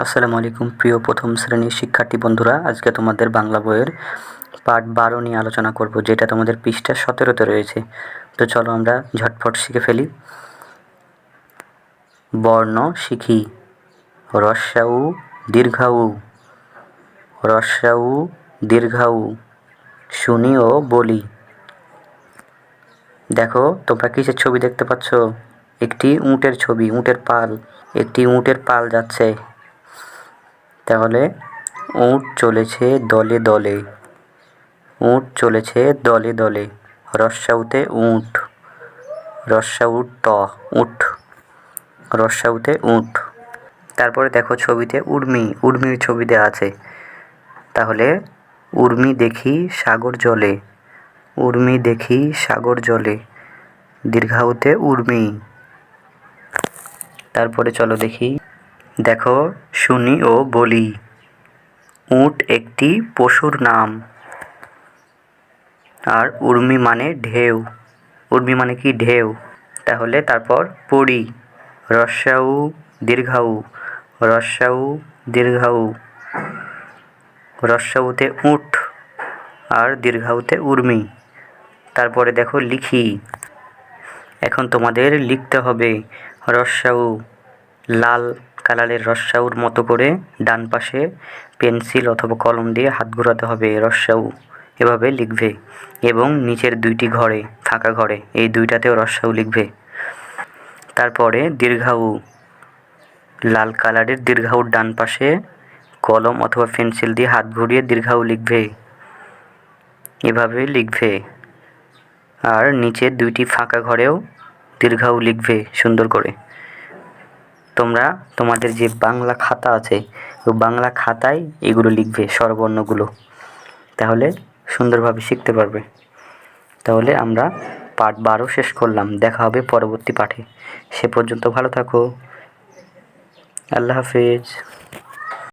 আসসালামু আলাইকুম, প্রিয় প্রথম শ্রেণির শিক্ষার্থী বন্ধুরা। আজকে তোমাদের বাংলা বইয়ের পার্ট বারো নিয়ে আলোচনা করব, যেটা তোমাদের পৃষ্ঠা সতেরোতে রয়েছে। তো চলো আমরা ঝটফট শিখে ফেলি। বর্ণ শিখি। রস্যাউ দীর্ঘাউ। রস্যাউ দীর্ঘাউ। শুনি ও বলি। দেখো, তোমরা কিসের ছবি দেখতে পাচ্ছ? একটি উটের ছবি, উটের পাল। একটি উটের পাল যাচ্ছে। তাহলে উট চলেছে দলে দলে। উট চলেছে দলে দলে। রস্যাউতে উট। রস্যাউট ট উঠ। রস্যাউতে উট। তারপরে দেখো ছবিতে উর্মি। উর্মির ছবি দেওয়া আছে। তাহলে উর্মি দেখি সাগর জলে। উর্মি দেখি সাগর জলে। দীর্ঘাউতে উর্মি। তারপরে চলো দেখি দেখো, শুনি ও বলি। উট একটি পশুর নাম। আর উর্মি মানে ঢেউ। উর্মি মানে কি ঢেউ? তাহলে তারপর পড়ি। রস্যাউ দীর্ঘাউ। রস্যাউ দীর্ঘাউ। রস্যাউতে উঠ আর দীর্ঘাউতে উর্মি। তারপরে দেখো লিখি। এখন তোমাদের লিখতে হবে। রস্যাউ লাল কালারের রস্যাউর মতো করে ডান পাশে পেন্সিল অথবা কলম দিয়ে হাত ঘোরাতে হবে রস্যাউ এভাবে লিখবে এবং নিচের দুইটি ঘরে, ফাঁকা ঘরে, এই দুইটাতেও রস্যাউ লিখবে। তারপরে দীর্ঘাউ, লাল কালারের দীর্ঘাউর ডান পাশে কলম অথবা পেন্সিল দিয়ে হাত ঘুরিয়ে দীর্ঘাউ লিখবে। এভাবে লিখবে। আর নিচের দুইটি ফাঁকা ঘরেও দীর্ঘাউ লিখবে সুন্দর করে। তোমরা তোমাদের যে বাংলা খাতা আছে, ওই বাংলা খাতায় এগুলো লিখবে, স্বরবর্ণগুলো। তাহলে সুন্দরভাবে শিখতে পারবে। তাহলে আমরা পাঠ বারো শেষ করলাম। দেখা হবে পরবর্তী পাঠে। সে পর্যন্ত ভালো থাকো। আল্লাহ হাফেজ।